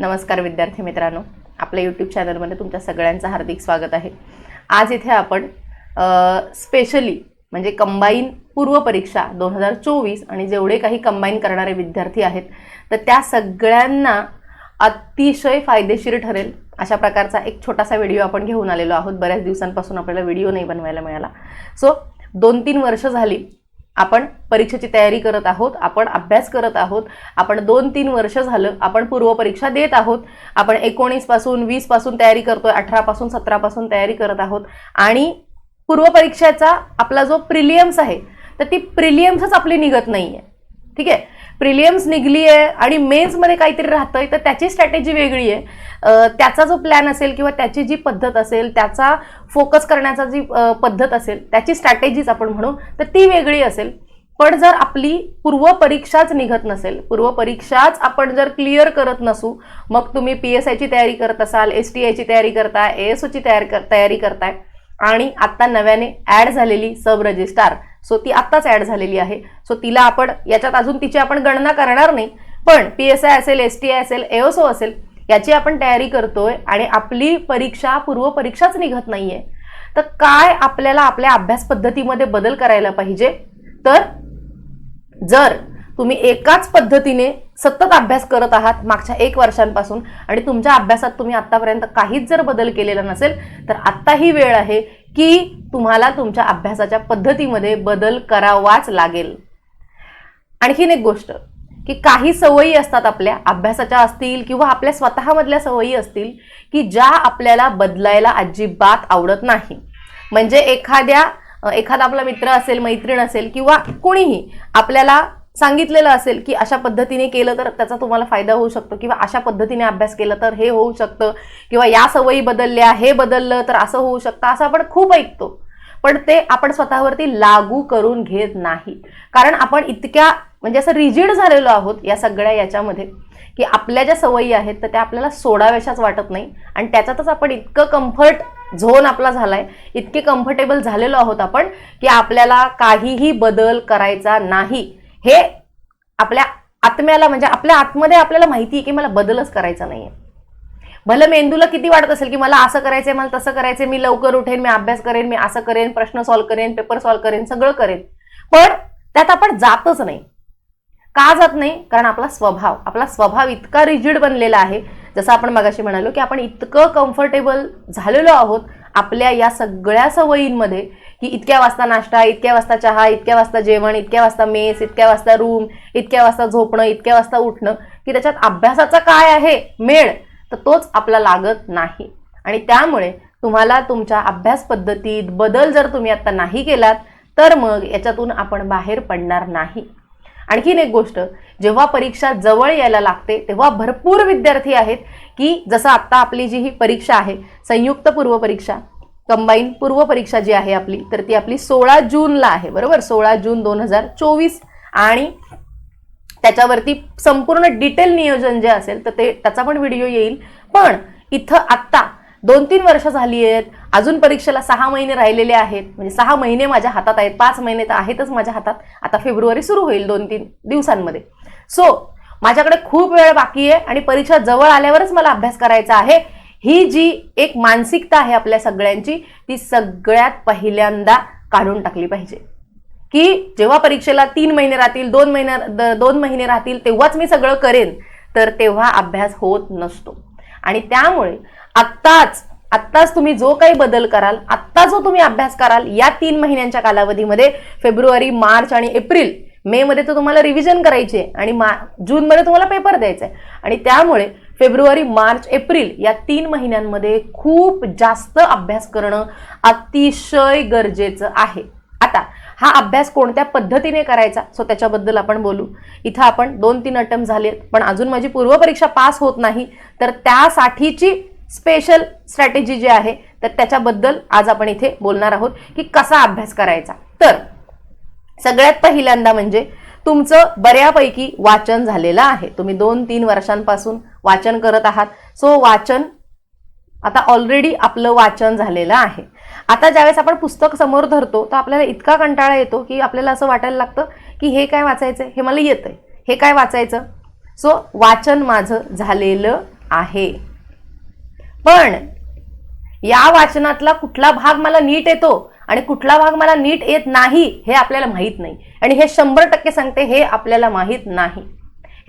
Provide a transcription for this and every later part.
नमस्कार विद्यार्थी मित्रांनो. आपल्या यूट्यूब चॅनलमध्ये तुमच्या सगळ्यांचं हार्दिक स्वागत आहे. आज इथे आपण स्पेशली म्हणजे कंबाईन पूर्वपरीक्षा दोन हजार चोवीस आणि जेवढे काही कंबाईन करणारे विद्यार्थी आहेत तर त्या सगळ्यांना अतिशय फायदेशीर ठरेल अशा प्रकारचा एक छोटासा व्हिडिओ आपण घेऊन आलेलो आहोत. बऱ्याच दिवसांपासून आपल्याला व्हिडिओ नाही बनवायला मिळाला. सो दोन तीन वर्ष झाली आपण परीक्षेची तयारी करत आहोत आपण अभ्यास करत आहोत आपण दोन तीन वर्ष झालं आपण पूर्वपरीक्षा देत आहोत आपण एकोणीसपासून वीसपासून तयारी करतोय अठरापासून सतरापासून तयारी करत आहोत आणि पूर्वपरीक्षेचा आपला जो प्रिलियम्स आहे तर ती प्रिलियम्सच आपली निघत नाही आहे ठीक आहे? प्रिलियम्स निघली आहे आणि मेन्समध्ये काहीतरी राहतंय तर त्याची स्ट्रॅटेजी वेगळी आहे. त्याचा जो प्लॅन असेल किंवा त्याची जी पद्धत असेल त्याचा फोकस करण्याचा जी पद्धत असेल त्याची स्ट्रॅटेजीच आपण म्हणू तर ती वेगळी असेल. पण जर आपली पूर्वपरीक्षाच निघत नसेल पूर्वपरीक्षाच आपण जर क्लिअर करत नसू मग तुम्ही पी एस आयची तयारी करत असाल एस टी आयची तयारी करताय ए एस ओची तयारी कर तयारी करताय. आणि आत्ता नव्याने ॲड झालेली सब रजिस्ट्रार सो ती आत्ताच ॲड झालेली आहे. सो तिला आपण याच्यात अजून तिची आपण गणना करणार नाही पण पी एस आय असेल एस टी आय असेल एओसो असेल याची आपण तयारी करतोय आणि आपली परीक्षा पूर्वपरीक्षाच निघत नाहीये. तर काय आपल्याला आपल्या अभ्यास पद्धतीमध्ये बदल करायला पाहिजे? तर जर तुम्ही एकाच पद्धतीने सतत अभ्यास करत आहात मागच्या एक वर्षांपासून आणि तुमच्या अभ्यासात तुम्ही आतापर्यंत काहीच जर बदल केलेला नसेल तर आत्ता ही वेळ आहे की तुम्हाला तुमच्या अभ्यासाच्या पद्धतीमध्ये बदल करावाच लागेल. आणखीन एक गोष्ट की काही सवयी असतात आपल्या अभ्यासाच्या असतील किंवा आपल्या स्वतःमधल्या सवयी असतील की ज्या आपल्याला बदलायला अजिबात आवडत नाही. म्हणजे एखाद्या एखादा आपला मित्र असेल मैत्रीण असेल किंवा कोणीही आपल्याला सांगितलेलं असेल की अशा पद्धतीने केलं तर त्याचा तुम्हाला फायदा होऊ शकतो किंवा अशा पद्धतीने अभ्यास केला तर हे होऊ शकतं किंवा या सवयी बदलल्या हे बदललं तर असं होऊ शकतं असं आपण खूप ऐकतो. पण ते आपण स्वतःवरती लागू करून घेत नाही. कारण आपण इतक्या म्हणजे असं रिजिड झालेलो आहोत या सगळ्या याच्यामध्ये की आपल्या ज्या सवयी आहेत तर त्या आपल्याला सोडाव्याशाच वाटत नाही. आणि त्याच्यातच आपण इतकं कम्फर्ट झोन आपला झालाय इतके कम्फर्टेबल झालेलो आहोत आपण की आपल्याला काहीही बदल करायचा नाही. हे आपल्या आत्म्याला म्हणजे आपल्या आतमध्ये आपल्याला माहिती आहे की मला बदलच करायचा नाहीये. भलं मेंदूला किती वाटत असेल की मला असं करायचंय मला तसं करायचंय मी लवकर उठेन मी अभ्यास करेन मी असं करेन प्रश्न सॉल्व्ह करेन पेपर सॉल्व्ह करेन सगळं करेन. पण त्यात आपण जातच नाही. का जात नाही? कारण आपला स्वभाव आपला स्वभाव इतका रिजिड बनलेला आहे. जसं आपण मगाशी म्हणालो की आपण इतकं कम्फर्टेबल झालेलो आहोत आपल्या या सगळ्या सवयींमध्ये की इतक्या वाजता नाश्ता इतक्या वाजता चहा इतक्या वाजता जेवण इतक्या वाजता मेस इतक्या वाजता रूम इतक्या वाजता झोपणं इतक्या वाजता उठणं की त्याच्यात अभ्यासाचा काय आहे? मेळ. तर तोच आपला लागत नाही. आणि त्यामुळे तुम्हाला तुमच्या अभ्यास पद्धतीत बदल जर तुम्ही आता नाही केलात तर मग याच्यातून आपण बाहेर पडणार नाही. आणखीन एक गोष्ट जेव्हा परीक्षा जवळ यायला लागते तेव्हा भरपूर विद्यार्थी आहेत की जसं आत्ता आपली जी ही परीक्षा आहे संयुक्त पूर्व परीक्षा कंबाईन पूर्व परीक्षा जी आहे आपली तर ती आपली सोळा जूनला आहे बरोबर? सोळा जून दोन हजार चोवीस. आणि त्याच्यावरती संपूर्ण डिटेल नियोजन जे असेल तर ते त्याचा पण व्हिडिओ येईल. पण इथं आत्ता दोन तीन वर्ष झाली आहेत अजून परीक्षेला सहा महिने राहिलेले आहेत. म्हणजे सहा महिने माझ्या हातात आहेत पाच महिने तर आहेतच माझ्या हातात. आता फेब्रुवारी सुरू होईल दोन तीन दिवसांमध्ये. सो माझ्याकडे खूप वेळ बाकी आहे आणि परीक्षा जवळ आल्यावरच मला अभ्यास करायचा आहे. ही जी एक मानसिकता आहे आपल्या सगळ्यांची ती सगळ्यात पहिल्यांदा काढून टाकली पाहिजे. की जेव्हा परीक्षेला तीन महिने राहतील दोन महिने दोन महिने राहतील तेव्हाच मी सगळं करेन तर तेव्हा अभ्यास होत नसतो. आणि त्यामुळे आत्ताच आत्ताच तुम्ही जो काही बदल कराल आत्ता जो तुम्ही अभ्यास कराल या तीन महिन्यांच्या कालावधीमध्ये फेब्रुवारी मार्च आणि एप्रिल मे मध्ये तर तुम्हाला रिव्हिजन करायचे आहे आणि मा जूनमध्ये तुम्हाला पेपर द्यायचा आहे. आणि त्यामुळे फेब्रुवारी मार्च एप्रिल या तीन महिन्यांमध्ये खूप जास्त अभ्यास करणं अतिशय गरजेचं आहे. आता हा अभ्यास कोणत्या पद्धतीने करायचा? सो त्याच्याबद्दल आपण बोलू. इथं आपण दोन तीन अटेम्प्ट झालेत पण अजून माझी पूर्वपरीक्षा पास होत नाही. तर त्यासाठीची स्पेशल स्ट्रॅटेजी जी आहे तर त्याच्याबद्दल आज आपण इथे बोलणार आहोत की कसा अभ्यास करायचा. तर सगळ्यात पहिल्यांदा म्हणजे तुमचं बऱ्यापैकी वाचन झालेलं आहे. तुम्ही दोन तीन वर्षांपासून वाचन करत आहात. सो वाचन आता ऑलरेडी आपलं वाचन झालेलं आहे. आता ज्यावेळेस आपण पुस्तक समोर धरतो तर आपल्याला इतका कंटाळा येतो की आपल्याला असं वाटायला लागतं की हे काय वाचायचं हे मला येतंय. हे काय वाचायचं? सो वाचन माझं झालेलं आहे. पण या वाचनातला कुठला भाग मला नीट येतो? आणि कुठला भाग मला नीट येत नाही हे आपल्याला माहीत नाही. आणि हे शंभर टक्के सांगते हे आपल्याला माहीत नाही.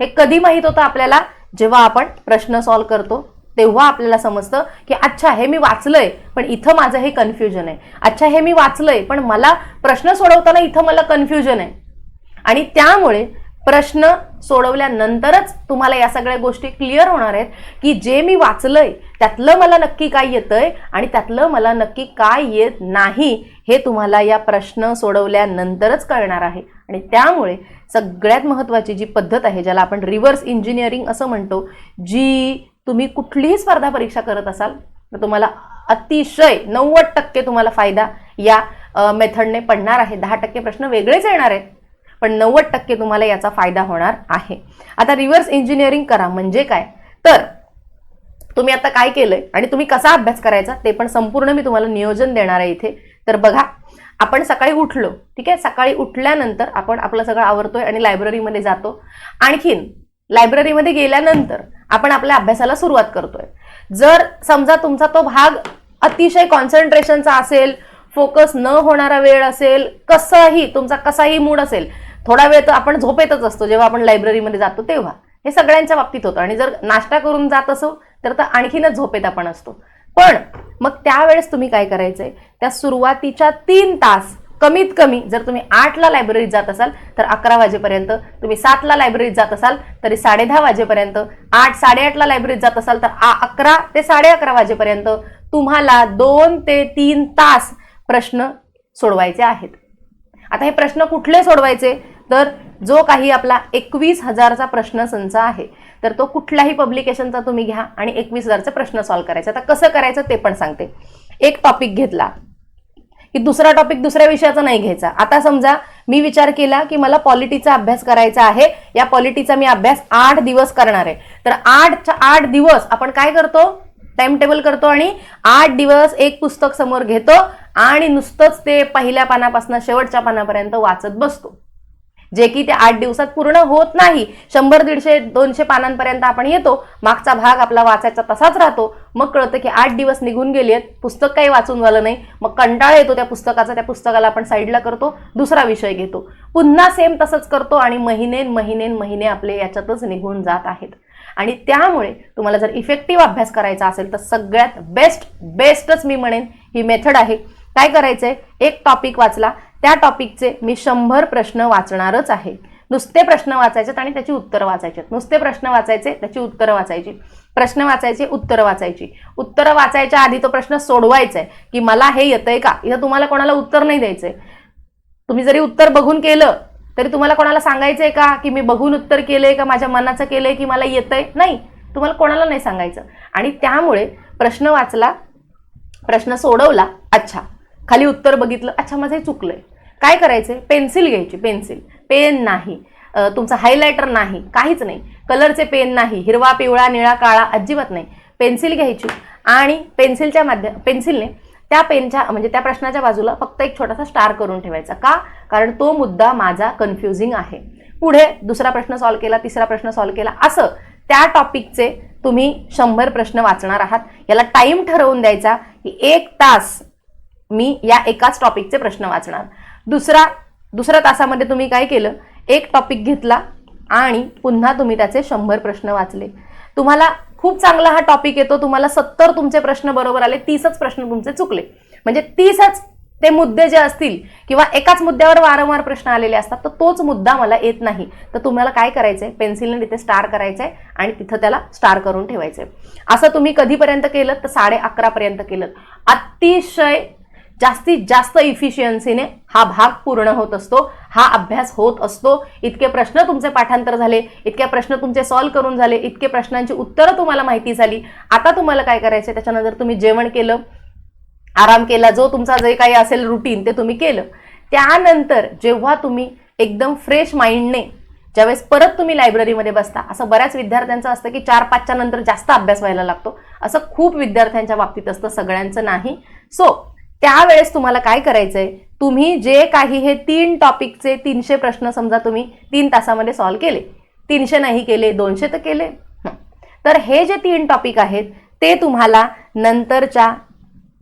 हे कधी माहीत होतं आपल्याला? जेव्हा आपण प्रश्न सॉल्व करतो तेव्हा आपल्याला समजतं की अच्छा हे मी वाचलंय पण इथं माझं हे कन्फ्युजन आहे. अच्छा हे मी वाचलंय पण मला प्रश्न सोडवताना इथं मला कन्फ्युजन आहे. आणि त्यामुळे प्रश्न सोडवल्यानंतरच तुम्हाला या सगळ्या गोष्टी क्लिअर होणार आहेत की जे मी वाचलंय त्यातलं मला नक्की काय येतंय आणि त्यातलं मला नक्की काय येत नाही हे तुम्हाला या प्रश्न सोडवल्यानंतरच कळणार आहे. आणि त्यामुळे सगळ्यात महत्त्वाची जी पद्धत आहे ज्याला आपण रिव्हर्स इंजिनिअरिंग असं म्हणतो जी तुम्ही कुठलीही स्पर्धा परीक्षा करत असाल तर तुम्हाला अतिशय नव्वद टक्के तुम्हाला फायदा या मेथडने पडणार आहे. दहा टक्के प्रश्न वेगळेच येणार आहेत. पण नव्वद टक्के तुम्हाला याचा फायदा होणार आहे. आता रिव्हर्स इंजिनिअरिंग करा म्हणजे काय? तर तुम्ही आता काय केलंय आणि तुम्ही कसा अभ्यास करायचा ते पण संपूर्ण मी तुम्हाला नियोजन देणार आहे इथे. तर बघा आपण सकाळी उठलो ठीक आहे? सकाळी उठल्यानंतर आपण आपलं सगळं आवरतोय आणि लायब्ररीमध्ये जातो. आणखीन लायब्ररीमध्ये गेल्यानंतर आपण आपल्या अभ्यासाला सुरुवात करतोय. जर समजा तुमचा तो भाग अतिशय कॉन्सन्ट्रेशनचा असेल फोकस न होणारा वेळ असेल कसाही तुमचा कसाही मूड असेल थोडा वेळ तर आपण झोपेतच असतो जेव्हा आपण लायब्ररीमध्ये जातो तेव्हा. हे सगळ्यांच्या बाबतीत होतं. आणि जर नाश्ता करून जात असो तर तर आणखीनच झोपेत आपण असतो. पण मग त्यावेळेस तुम्ही काय करायचंय? त्या सुरुवातीच्या तीन तास कमीत कमी जर तुम्ही आठला लायब्ररीत जात असाल तर अकरा वाजेपर्यंत. तुम्ही सातला लायब्ररीत जात असाल तरी साडे दहा वाजेपर्यंत. आठ साडेआठला लायब्ररीत जात असाल तर आ अकरा ते साडे अकरा वाजेपर्यंत तुम्हाला दोन ते तीन तास प्रश्न सोडवायचे आहेत. आता हे प्रश्न कुठले सोडवायचे? तर जो काही आपला एकवीस हजारचा प्रश्न संच आहे तर तो कुठल्याही पब्लिकेशनचा तुम्ही घ्या आणि एकवीस हजारचा प्रश्न सॉल्व्ह करायचा. आता कसं करायचं ते पण सांगते. एक टॉपिक घेतला की दुसरा टॉपिक दुसऱ्या विषयाचा नाही घ्यायचा. आता समजा मी विचार केला की मला पॉलिटीचा अभ्यास करायचा आहे या पॉलिटीचा मी अभ्यास आठ दिवस करणार आहे. तर आठच्या आठ दिवस आपण काय करतो? टाइम टेबल करतो आणि आठ दिवस एक पुस्तक समोर घेतो आणि नुसतंच ते पहिल्या पानापासून शेवटच्या पानापर्यंत वाचत बसतो. जे की ते आठ दिवसात पूर्ण होत नाही. शंभर दीडशे दोनशे पानांपर्यंत आपण येतो. मागचा भाग आपला वाचायचा तसाच राहतो. मग कळतं की आठ दिवस निघून गेले आहेत. पुस्तक काही वाचून झालं नाही. मग कंटाळा येतो त्या पुस्तकाचा. त्या पुस्तकाला आपण साईडला करतो. दुसरा विषय घेतो. पुन्हा सेम तसंच करतो आणि महिने महिने महिने आपले याच्यातच निघून जात आहेत. आणि त्यामुळे तुम्हाला जर इफेक्टिव्ह अभ्यास करायचा असेल तर सगळ्यात बेस्ट बेस्टच मी म्हणेन ही मेथड आहे. काय करायचंय? एक टॉपिक वाचला. त्या टॉपिकचे मी शंभर प्रश्न वाचणारच आहे. नुसते प्रश्न वाचायचेत आणि त्याची उत्तरं वाचायचेत. नुसते प्रश्न वाचायचे त्याची उत्तरं वाचायची. प्रश्न वाचायचे उत्तरं वाचायची. उत्तरं वाचायच्या आधी तो प्रश्न सोडवायचा आहे की मला हे येतंय का? इथं तुम्हाला कोणाला उत्तर नाही द्यायचंय. तुम्ही जरी उत्तर बघून केलं तरी तुम्हाला कोणाला सांगायचंय का की मी बघून उत्तर केलंय का? माझ्या मनाचं केलंय की मला येतंय? नाही. तुम्हाला कोणाला नाही सांगायचं. आणि त्यामुळे प्रश्न वाचला प्रश्न सोडवला अच्छा. खाली उत्तर बघितलं अच्छा माझं हे चुकलंय. काय करायचं पेन्सिल घ्यायची पेन्सिल. पेन नाही. तुमचा हायलायटर नाही. काहीच नाही. कलरचे पेन नाही. हिरवा पिवळा निळा काळा अजिबात नाही. पेन्सिल घ्यायची आणि पेन्सिलच्या माध्यम पेन्सिलने त्या पेनच्या म्हणजे त्या प्रश्नाच्या बाजूला फक्त एक छोटासा स्टार करून ठेवायचा. का? कारण तो मुद्दा माझा कन्फ्युजिंग आहे. पुढे दुसरा प्रश्न सॉल्व्ह केला तिसरा प्रश्न सॉल्व्ह केला असं त्या टॉपिकचे तुम्ही शंभर प्रश्न वाचणार आहात. याला टाईम ठरवून द्यायचा की एक तास मी या एकाच टॉपिकचे प्रश्न वाचणार. दुसरा दुसऱ्या तासामध्ये तुम्ही काय केलं? एक टॉपिक घेतला आणि पुन्हा तुम्ही त्याचे शंभर प्रश्न वाचले. तुम्हाला खूप चांगला हा टॉपिक येतो. तुम्हाला सत्तर तुमचे प्रश्न बरोबर आले तीसच प्रश्न तुमचे चुकले. म्हणजे तीसच ते मुद्दे जे असतील किंवा एकाच मुद्द्यावर वारंवार प्रश्न आलेले असतात तर तोच मुद्दा मला येत नाही. तर तुम्हाला काय करायचं आहे पेन्सिलने तिथे स्टार करायचं आहे आणि तिथं त्याला स्टार करून ठेवायचं आहे असं तुम्ही कधीपर्यंत केलं? तर साडे अकरापर्यंत केलं. अतिशय जास्तीत जास्त इफिशियन्सीने हा भाग पूर्ण होत असतो हा अभ्यास होत असतो. इतके प्रश्न तुमचे पाठांतर झाले इतके प्रश्न तुमचे सॉल्व्ह करून झाले इतके प्रश्नांची उत्तरं तुम्हाला माहिती झाली. आता तुम्हाला काय करायचं त्याच्यानंतर तुम्ही जेवण केलं आराम केला जो तुमचा जे काही असेल रुटीन ते तुम्ही केलं. त्यानंतर जेव्हा तुम्ही एकदम फ्रेश माइंडने ज्यावेळेस परत तुम्ही लायब्ररीमध्ये बसता असं बऱ्याच विद्यार्थ्यांचं असतं की चार पाचच्या नंतर जास्त अभ्यास व्हायला लागतो. असं खूप विद्यार्थ्यांच्या बाबतीत असतं सगळ्यांचं नाही. सो त्यावेळेस तुम्हाला काय करायचंय? तुम्ही जे काही हे तीन टॉपिकचे तीनशे प्रश्न समजा तुम्ही तीन तासामध्ये सॉल्व्ह केले. तीनशे नाही केले दोनशे तर केले. तर हे जे तीन टॉपिक आहेत ते तुम्हाला नंतरच्या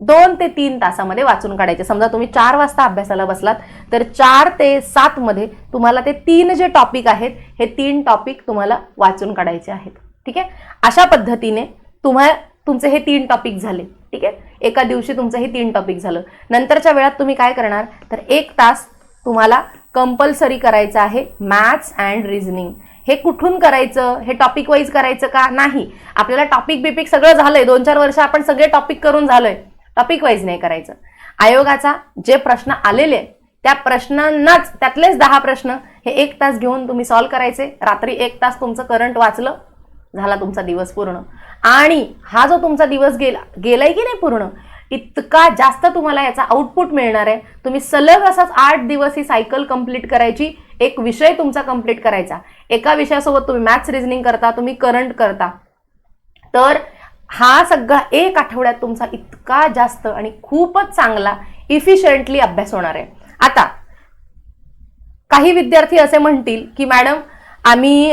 दोन ते तीन तासामध्ये वाचून काढायचे. समजा तुम्ही चार वाजता अभ्यासाला बसलात तर चार ते सात मध्ये तुम्हाला ते तीन जे टॉपिक आहेत हे तीन टॉपिक तुम्हाला वाचून काढायचे आहेत. ठीक आहे? अशा पद्धतीने तुम्हाला तुमचे हे तीन टॉपिक झाले. ठीक आहे? एका दिवशी तुमचं हे तीन टॉपिक झालं. नंतरच्या वेळात तुम्ही काय करणार? तर एक तास तुम्हाला कंपल्सरी करायचं आहे मॅथ्स अँड रिझनिंग हे कुठून करायचं? हे टॉपिक वाईज करायचं का? नाही. आपल्याला टॉपिक बिपिक सगळं झालंय. दोन चार वर्ष आपण सगळे टॉपिक करून झालोय. टॉपिक वाईज नाही करायचं. आयोगाचा जे प्रश्न आलेले त्या प्रश्नांनाच त्यातलेच दहा प्रश्न हे एक तास घेऊन तुम्ही सॉल्व्ह करायचे. रात्री एक तास तुमचं करंट वाचलं झाला तुमचा दिवस पूर्ण. आणि हा जो तुमचा दिवस गेला गेलाय की नाही पूर्ण? इतका जास्त तुम्हाला याचा आउटपुट मिळणार आहे. तुम्ही सलग असाच आठ दिवस ही सायकल कंप्लीट करायची. एक विषय तुमचा कंप्लीट करायचा. एका विषयासोबत तुम्ही मॅथ्स रिझनिंग करता तुम्ही करंट करता. तर हा सगळा एक आठवड्यात तुमचा इतका जास्त आणि खूपच चांगला इफिशियंटली अभ्यास होणार आहे. आता काही विद्यार्थी असे म्हणतील की मॅडम आम्ही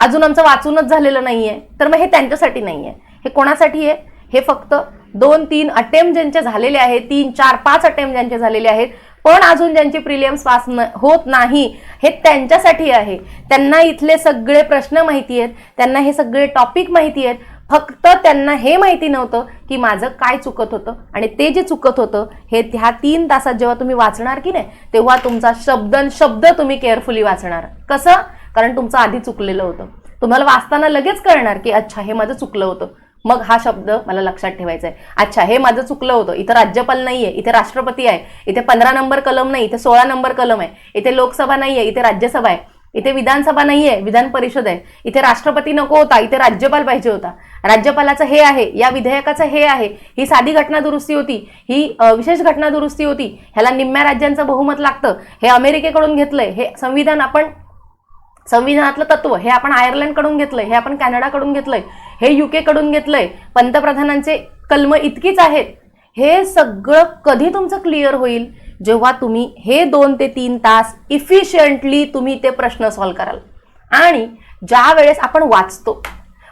अजून आमचं वाचूनच झालेलं नाहीये. तर मग हे त्यांच्यासाठी नाहीये. हे कोणासाठी आहे? हे फक्त दोन तीन अटेम्प्ट ज्यांचे झालेले आहेत तीन चार पाच अटेम्प्ट ज्यांचे झालेले आहेत पण अजून ज्यांची प्रिलियम्स पास न होत नाही हे त्यांच्यासाठी आहे. त्यांना इथले सगळे प्रश्न माहिती आहेत त्यांना हे सगळे टॉपिक माहिती आहेत. फक्त त्यांना हे माहिती नव्हतं की माझं काय चुकत होतं. आणि ते जे चुकत होतं हे ह्या तीन तासात जेव्हा तुम्ही वाचणार की नाही तेव्हा तुमचा शब्दन शब्द तुम्ही केअरफुली वाचणार. कसं? कारण तुमचं आधी चुकलेलं होतं. तुम्हाला वाचताना लगेच कळणार की अच्छा हे माझं चुकलं होतं. मग हा शब्द मला लक्षात ठेवायचा आहे. अच्छा हे माझं चुकलं होतं. इथं राज्यपाल नाहीये इथे राष्ट्रपती आहे इथे पंधरा नंबर कलम नाही इथे सोळा नंबर कलम आहे इथे लोकसभा नाहीये इथे राज्यसभा आहे इथे विधानसभा नाहीये विधान परिषद आहे इथे राष्ट्रपती नको होता इथे राज्यपाल पाहिजे होता. राज्यपालाचं हे आहे या विधेयकाचं हे आहे ही साधी घटना दुरुस्ती होती ही विशेष घटना दुरुस्ती होती ह्याला निम्म्या राज्यांचं बहुमत लागतं हे अमेरिकेकडून घेतलंय हे संविधान आपण संविधानातलं तत्व हे आपण आयर्लंडकडून घेतलंय हे आपण कॅनडाकडून घेतलंय हे युके कडून घेतलंय पंतप्रधानांचे कलम इतकीच आहेत. हे सगळं कधी तुमचं क्लिअर होईल? जेव्हा तुम्ही हे दोन ते तीन तास इफिशियंटली तुम्ही ते प्रश्न सॉल्व्ह कराल. आणि ज्या वेळेस आपण वाचतो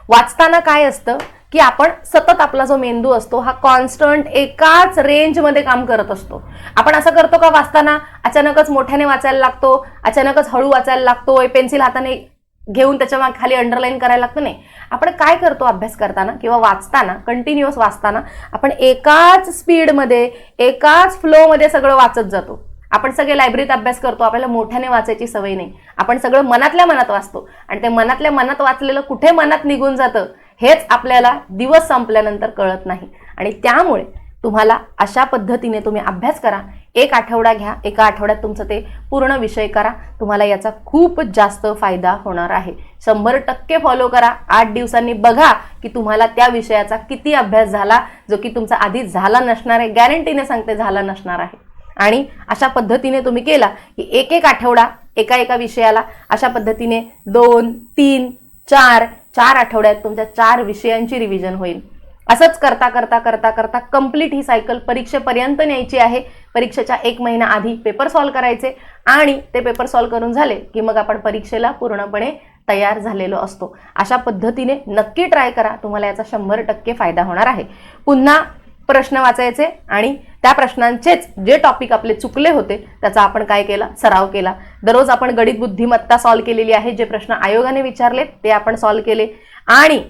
वाचताना काय असतं? की आपण सतत आपला जो मेंदू असतो हा कॉन्स्टंट एकाच रेंजमध्ये काम करत असतो. आपण असं करतो का वाचताना? अचानकच मोठ्याने वाचायला लागतो अचानकच हळू वाचायला लागतो पेन्सिल हाताने घेऊन त्याच्याखाली अंडरलाईन करायला लागतं. नाही आपण काय करतो अभ्यास करताना किंवा वाचताना कंटिन्युअस वाचताना आपण एकाच स्पीडमध्ये एकाच फ्लोमध्ये सगळं वाचत जातो. आपण सगळे लायब्ररीत अभ्यास करतो आपल्याला मोठ्याने वाचायची सवय नाही. आपण सगळं मनातल्या मनात वाचतो. आणि ते मनातल्या मनात वाचलेलं कुठे मनात निघून जातं? हेच आपल्याला दिवस संपल्यानंतर कळत नाही. आणि त्यामुळे तुम्हाला अशा पद्धतीने तुम्ही अभ्यास करा. एक आठवडा घ्या. एका आठवड्यात तुमचं ते पूर्ण विषय करा. तुम्हाला याचा खूप जास्त फायदा होणार आहे. शंभर टक्के फॉलो करा. आठ दिवसांनी बघा की तुम्हाला त्या विषयाचा किती अभ्यास झाला जो की तुमचा आधी झाला नसणार आहे. गॅरंटीने सांगते झाला नसणार आहे. आणि अशा पद्धतीने तुम्ही केला की एक एक आठवडा एका एका विषयाला अशा पद्धतीने दोन तीन चार चार आठवड्यात तुमच्या चार विषयांची रिव्हिजन होईल. असंच करता करता करता करता कंप्लीट ही सायकल परीक्षेपर्यंत न्यायची आहे. परीक्षेच्या एक महिना आधी पेपर सॉल्व करायचे आणि ते पेपर सॉल्व करून झाले की मग आपण परीक्षेला पूर्णपणे तयार झालेलो असतो. अशा पद्धतीने नक्की ट्राय करा. तुम्हाला याचा शंभर टक्के फायदा होणार आहे. पुन्हा प्रश्न वाचायचे आणि त्या प्रश्नांचेच जे टॉपिक आपले चुकले होते त्याचा आपण काय केला? सराव केला. दररोज आपण गणित बुद्धिमत्ता सॉल्व केलेली आहे जे प्रश्न आयोगाने विचारले ते आपण सॉल्व्ह केले. आणि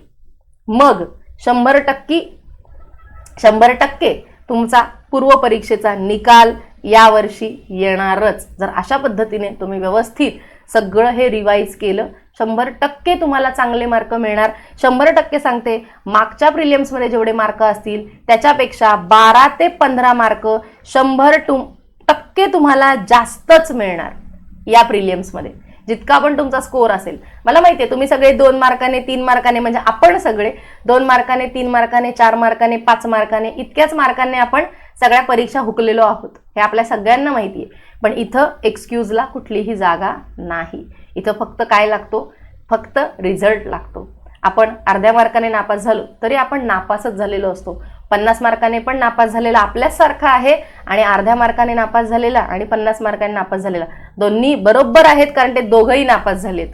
मग शंभर टक्की शंभर टक्के तुमचा पूर्व परीक्षेचा निकाल यावर्षी येणारच. जर अशा पद्धतीने तुम्ही व्यवस्थित सगळं हे रिवाईज केलं. शंभर टक्के तुम्हाला चांगले मार्क मिळणार. शंभर टक्के सांगते मागच्या प्रिलियम्समध्ये जेवढे मार्क असतील त्याच्यापेक्षा बारा ते पंधरा मार्क शंभर टू टक्के तुम्हाला जास्तच मिळणार या प्रिलियम्समध्ये जितका पण तुमचा स्कोअर असेल. मला माहिती आहे तुम्ही सगळे दोन मार्काने तीन मार्काने म्हणजे आपण सगळे दोन मार्काने तीन मार्काने चार मार्काने पाच मार्काने इतक्याच मार्काने आपण सगळ्या परीक्षा हुकलेलो आहोत. हे आपल्या सगळ्यांना माहिती आहे. पण इथं एक्सक्यूजला कुठलीही जागा नाही. इथं फक्त काय लागतो? फक्त रिझल्ट लागतो. आपण अर्ध्या मार्काने नापास झालो तरी आपण नापासच झालेलो असतो. पन्नास मार्काने पण नापास झालेला आपल्याच सारखा आहे आणि अर्ध्या मार्काने नापास झालेला आणि पन्नास मार्काने नापास झालेला. दोन्ही बरोबर आहेत कारण ते दोघंही नापास झालेत.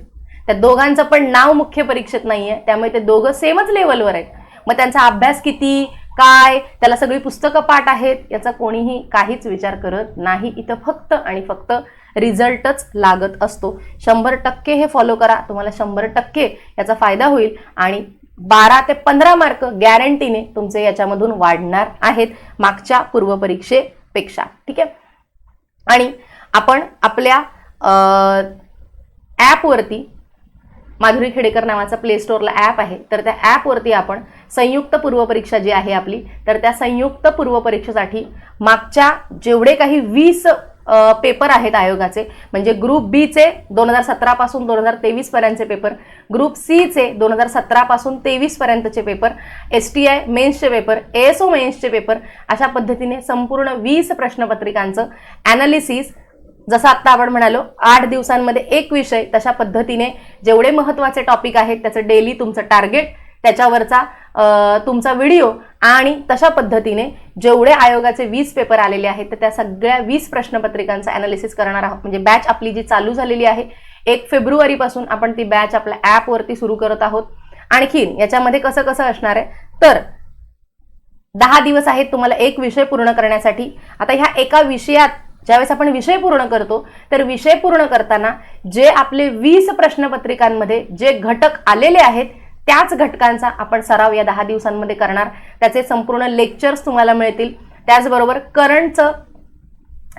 त्या दोघांचं पण नाव मुख्य परीक्षेत नाहीये त्यामुळे ते दोघं सेमच लेवलवर आहेत. मग त्यांचा अभ्यास किती? काय त्याला सगळी पुस्तकं पाठ आहेत याचा कोणीही काहीच विचार करत नाही. इथं फक्त आणि फक्त रिझल्टच लागत असतो. शंभर टक्के हे फॉलो करा. तुम्हाला शंभर टक्के याचा फायदा होईल आणि बारा ते पंधरा मार्क गॅरंटीने तुमचे याच्यामधून वाढणार आहेत मागच्या पूर्वपरीक्षेपेक्षा. ठीक आहे? आणि आपण आपल्या ॲपवरती माधुरी खेडेकर नावाचा प्ले स्टोअरला ॲप आहे. तर त्या ॲपवरती आपण संयुक्त पूर्वपरीक्षा जी आहे आपली तर त्या संयुक्त पूर्वपरीक्षेसाठी मागच्या जेवढे काही वीस पेपर आहेत आयोगाचे म्हणजे ग्रुप बीचे दोन हजार सतरापासून दोन हजार तेवीसपर्यंतचे पेपर ग्रुप सीचे दोन हजार सतरापासून तेवीसपर्यंतचे पेपर एस टी आय मेन्सचे पेपर एस ओ मेन्सचे पेपर अशा पद्धतीने संपूर्ण वीस प्रश्नपत्रिकांचं ॲनालिसिस जसं आत्ता आपण म्हणालो आठ दिवसांमध्ये एक विषय तशा पद्धतीने जेवढे महत्त्वाचे टॉपिक आहेत त्याचं डेली तुमचं टार्गेट त्याच्यावरचा तुमचा व्हिडिओ आणि तशा पद्धतीने जेवढे आयोगाचे वीस पेपर आलेले आहेत तर त्या सगळ्या वीस प्रश्नपत्रिकांचं अनालिसिस करणार आहोत. म्हणजे बॅच आपली जी चालू झालेली आहे एक फेब्रुवारीपासून आपण ती बॅच आपल्या ॲपवरती सुरू करत आहोत. आणखीन याच्यामध्ये कसं कसं असणार आहे? तर दहा दिवस आहेत तुम्हाला एक विषय पूर्ण करण्यासाठी. आता ह्या एका विषयात ज्यावेळेस आपण विषय पूर्ण करतो तर विषय पूर्ण करताना जे आपले वीस प्रश्नपत्रिकांमध्ये जे घटक आलेले आहेत त्याच घटकांचा आपण सराव या दहा दिवसांमध्ये करणार. त्याचे संपूर्ण लेक्चर्स तुम्हाला मिळतील. त्याचबरोबर करंटचं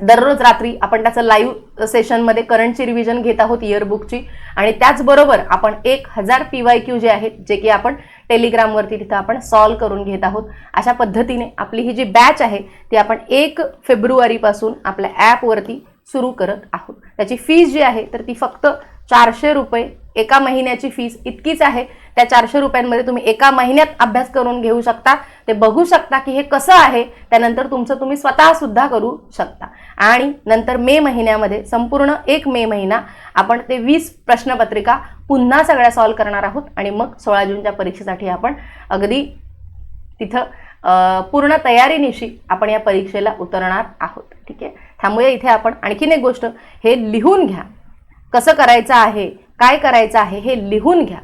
दररोज रात्री आपण त्याचं लाईव्ह सेशनमध्ये करंटची रिव्हिजन घेत आहोत इयरबुकची आणि त्याचबरोबर आपण एक हजार पी वाय क्यू जे आहेत जे की आपण टेलिग्रामवरती तिथं आपण सॉल्व करून घेत आहोत. अशा पद्धतीने आपली ही जी बॅच आहे ती आपण एक फेब्रुवारीपासून आपल्या ॲपवरती सुरू करत आहोत. त्याची फीज जी आहे तर ती फक्त चारशे रुपये एका महिन्याची फीस इतकीच आहे. त्या चारशे रुपयांमध्ये तुम्ही एका महिन्यात अभ्यास करून घेऊ शकता. ते बघू शकता की हे कसं आहे. त्यानंतर तुमचं तुम्ही स्वतः सुद्धा करू शकता. आणि नंतर मे महिन्यामध्ये संपूर्ण एक मे महिना आपण ते वीस प्रश्नपत्रिका पुन्हा सगळ्या सॉल्व करणार आहोत. आणि मग सोळा जूनच्या परीक्षेसाठी आपण अगदी तिथं पूर्ण तयारीनिशी आपण या परीक्षेला उतरणार आहोत. ठीक आहे? थांबूया इथे आपण. आणखीन एक गोष्ट हे लिहून घ्या. कसं करायचं आहे? काय करायचं आहे हे लिहून घ्या.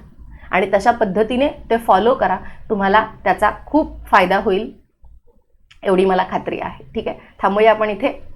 आणि तशा पद्धतीने ते फॉलो करा. तुम्हाला त्याचा खूप फायदा होईल. एवढी मला खात्री आहे. ठीक आहे? थांबूया आपण इथे.